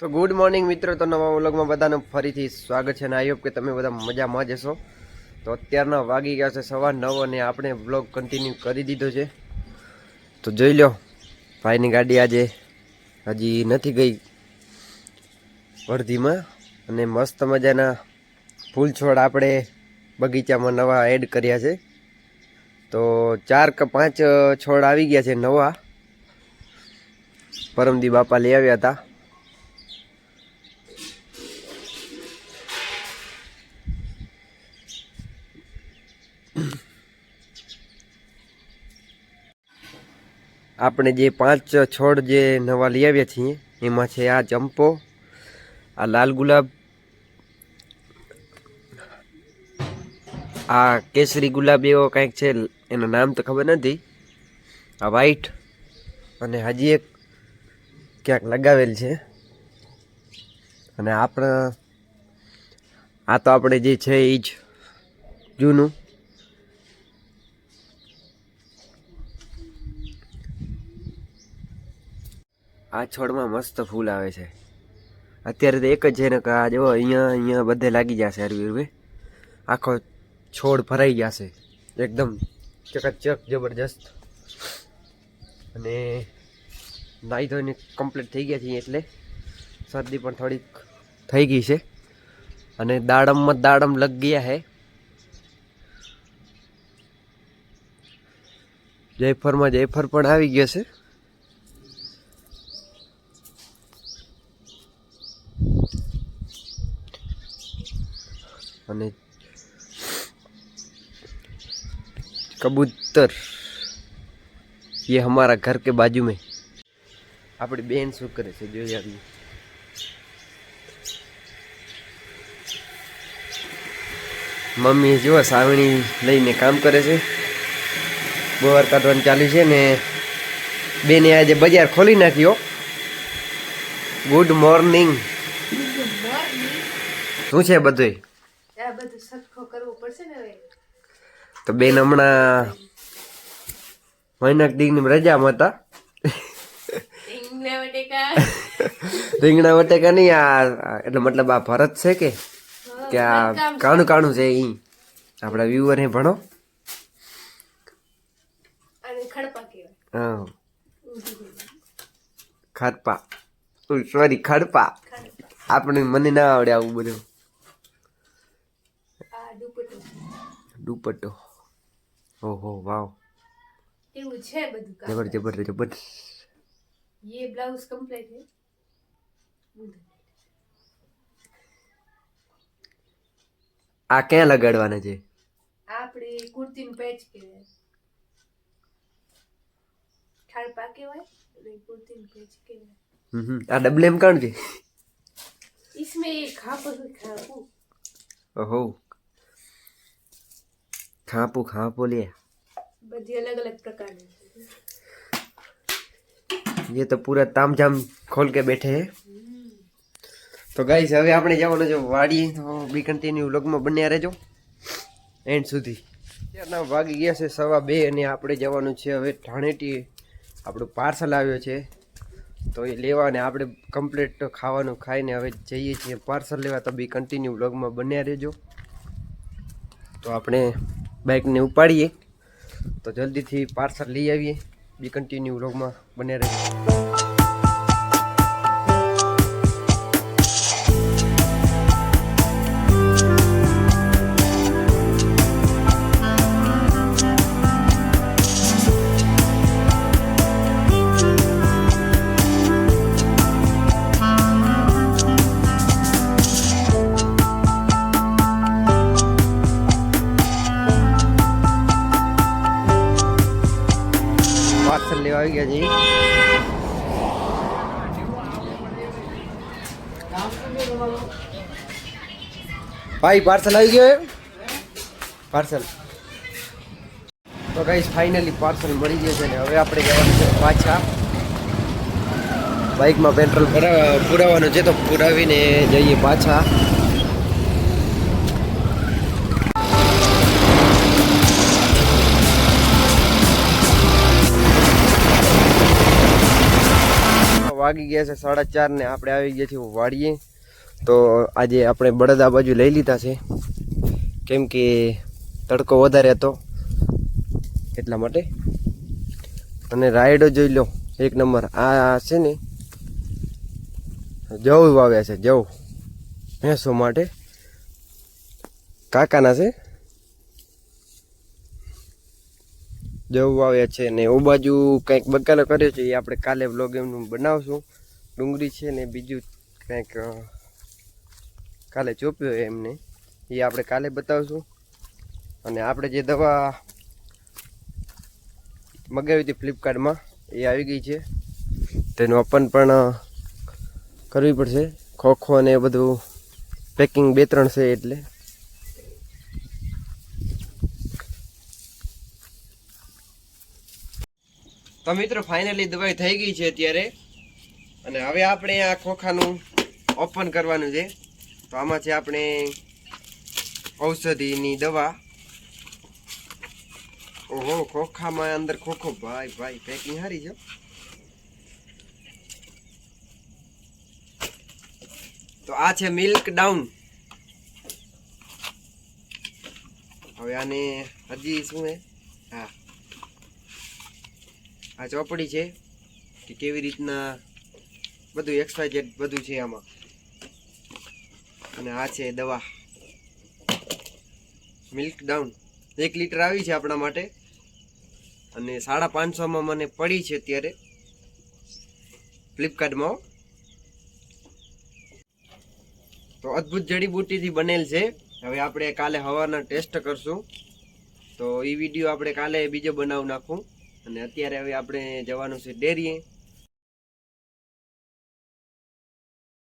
તો good morning મિત્રો, તો નવા વ્લોગમાં બધાનું ફરીથી સ્વાગત છે અને આઈ હોપ કે તમે બધા મજામાં જ હશો. તો અત્યારના વાગી ગયા છે સવાર નવ અને આપણે વ્લોગ કન્ટિન્યુ કરી દીધો છે. તો જોઈ લો, ભાઈની ગાડી આજે હજી નથી ગઈ અડધીમાં અને મસ્ત મજાના ફૂલ છોડ આપણે બગીચામાં નવા એડ કર્યા છે. તો ચાર કે પાંચ છોડ આવી ગયા છે નવા. પરમદી બાપા લઈ આવ્યા હતા. આપણે જે પાંચ છોડ જે નવા લઈ આવ્યા છીએ, એમાં છે આ ચંપો, આ લાલ ગુલાબ, આ કેસરી ગુલાબ એવો કંઈક છે, એનું નામ તો ખબર નથી. આ વ્હાઈટ અને હજી એક ક્યાંક લગાવેલ છે. અને આપણે, આ તો આપણે જે છે એ જ જૂનું. આ છોડમાં મસ્ત ફૂલ આવે છે. અત્યારે તો એક જ છે ને કે આ જો અહીંયા અહીંયા બધે લાગી જશે હરવીર આખો છોડ ભરાઈ જશે. એકદમ ચકચક જબરજસ્ત. અને નાહી ધોઈને કમ્પ્લીટ થઈ ગયા છીએ એટલે શરદી પણ થોડીક થઈ ગઈ છે. અને દાડમમાં દાડમ લગ ગયા હે. જયફરમાં જયફર પણ આવી ગયો છે. અને कबूतर ये हमारा घर के बाजू में આપણી બેન શું કરે છે જોઈએ આવીએ મમ્મી જો સાવણી લઈને કામ કરે છે બોર કાઢવાનું ચાલુ છે ને બેને આજે બજાર ખોલી નાખ્યો ગુડ મોર્નિંગ શું છે બધું આ બધું સરખો કરવો પડશે ને હવે? તો બેન હમણાં મહિનાક દીની રજામાં હતા. રીંગણા બટેકા નહીં આ એટલે મતલબ આ ભરત છે કે? કે આ કાણું કાણું છે ઈ. આપણા વ્યુઅર ને ભણો. ખડપા હા. ખાડપા. સોરી ખડપા. આપણે મને ના આવડે આવું બધું આ દુપટ્ટો દુપટ્ટો ઓહો વાવ એવું છે બધું કામ જબર જબર જબર ये ब्लाउज कंप्लीट है આ ક્યાં લગાડવાના છે આપણે કુર્તીનું પેચ કહેવાય ખડપા કહેવાય અને કુર્તીનું પેચ કહેવાય હમ હમ. આ ડબલે એમ કાણ છે इसमें ये खापू खापू ઓહો ખાપું ખાપું લે બધી અલગ અલગ પ્રકારની છે ये तो पूरा तामझाम खोल के बैठे हैं તો ગાઈસ હવે આપણે જવાનું છે વાડી તો બી કન્ટિન્યુ વ્લોગમાં બન્યા રહેજો એન્ડ સુધી અત્યારના વાગી ગયા છે સવા બે અને આપણે જવાનું છે હવે ઠાણેટી આપણું પાર્સલ આવ્યો છે તો એ લેવા અને આપણે કમ્પ્લીટ ખાવાનું ખાઈને હવે જઈએ છીએ પાર્સલ લેવા તો બી કન્ટિન્યુ વ્લોગમાં બન્યા રહેજો તો આપણે બાઇકને ઉપાડીએ. તો જલ્દીથી પાર્સલ લઈ આવીએ. બી કન્ટિન્યુ વ્લોગમાં બને રહેજો. પાર્સલ લેવા આવી ગયા છે ભાઈ, પાર્સલ આવી ગયો પાર્સલ. તો ગાઈસ ફાઇનલી પાર્સલ મળી ગયો છે ને હવે આપણે જવાનું છે પાછા. બાઇકમાં પેટ્રોલ પુરાવાનું છે તો પુરાવીને જઈએ પાછા. વાગી ગયા છે સાડા ચાર ને આપણે આવી ગયા છીએ વાડીએ. તો આજે આપણે બળદ બાજુ લઈ લીધા છે. કેમ કે તડકો વધારે હતો એટલા માટે. અને રાયડો જોઈ લો, એક નંબર. આ છે ને, જવું વાવ્યા છે, જવું. ભેંસો માટે. કાકાના છે. જવું આવ્યા છે ને ઓ બાજુ કંઈક બગાડો કર્યો છે, એ આપણે કાલે બ્લોગ એમનું બનાવશું. ડુંગળી છે ને બીજું કંઈક કાલે ચોપ્યો એમને. એ આપણે કાલે બતાવશું. અને આપણે જે દવા મગાવી હતી ફ્લિપકાર્ટમાં, એ આવી ગઈ છે. તેનું ઓપન પણ કરવી પડશે. ખોખો ને એ બધું, પેકિંગ બે ત્રણ છે એટલે. તો મિત્રો ફાઇનલી દવાઈ થઈ ગઈ છે અત્યારે. અને હવે આપણે આ ખોખાનું ઓપન કરવાનું છે. તો આમાં છે આપણે ઔષધિની દવા. ઓહો, ખોખામાં અંદર ખોખો. ભાઈ ભાઈ પેકિંગ સારી છે તો આ છે મિલ્ક ડાઉન હવે આને હજી શું હે? હા. આ ચોપડી છે કે કેવી રીતના બધું એક્સવાય જેડ બધું છે આમાં. અને આ છે દવા. મિલ્ક ડાઉન એક લીટર આવી છે આપણા માટે. અને સાડા પાંચસોમાં મને પડી છે અત્યારે. ફ્લિપકાર્ટમાં તો અદ્ભુત જડીબુટ્ટીથી બનેલ છે. હવે આપણે કાલે હવાના ટેસ્ટ કરશું. તો એ વીડિયો આપણે કાલે બીજો બનાવ નાખું. અને અત્યારે હવે આપણે જવાનું છે ડેરીએ.